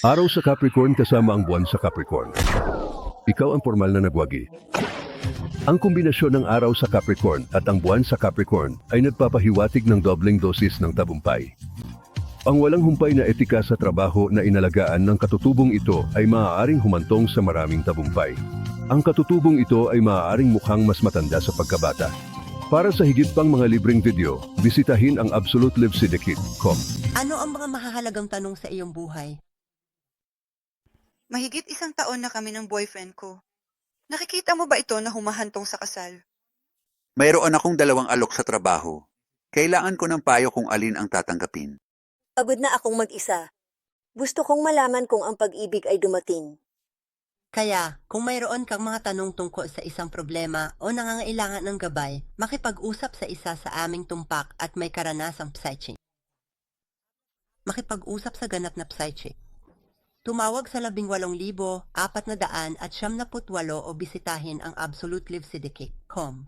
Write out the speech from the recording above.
Araw sa Capricorn kasama ang buwan sa Capricorn. Ikaw ang formal na nagwagi. Ang kombinasyon ng araw sa Capricorn at ang buwan sa Capricorn ay nagpapahiwatig ng dobleng dosis ng tabumpay. Ang walang humpay na etika sa trabaho na inalagaan ng katutubong ito ay maaaring humantong sa maraming tabumpay. Ang katutubong ito ay maaaring mukhang mas matanda sa pagkabata. Para sa higit pang mga libreng video, bisitahin ang absolutelivsidekit.com. Ano ang mga mahahalagang tanong sa iyong buhay? Mahigit isang taon na kami ng boyfriend ko. Nakikita mo ba ito na humahantong sa kasal? Mayroon akong dalawang alok sa trabaho. Kailangan ko ng payo kung alin ang tatanggapin. Pagod na akong mag-isa. Gusto kong malaman kung ang pag-ibig ay dumating. Kaya, kung mayroon kang mga tanong tungkol sa isang problema o nangangailangan ng gabay, makipag-usap sa isa sa aming tumpak at may karanasang psychic. Makipag-usap sa ganap na psychic. Tumawag sa 18,400 at 78 o bisitahin ang absolutelivsidikik.com.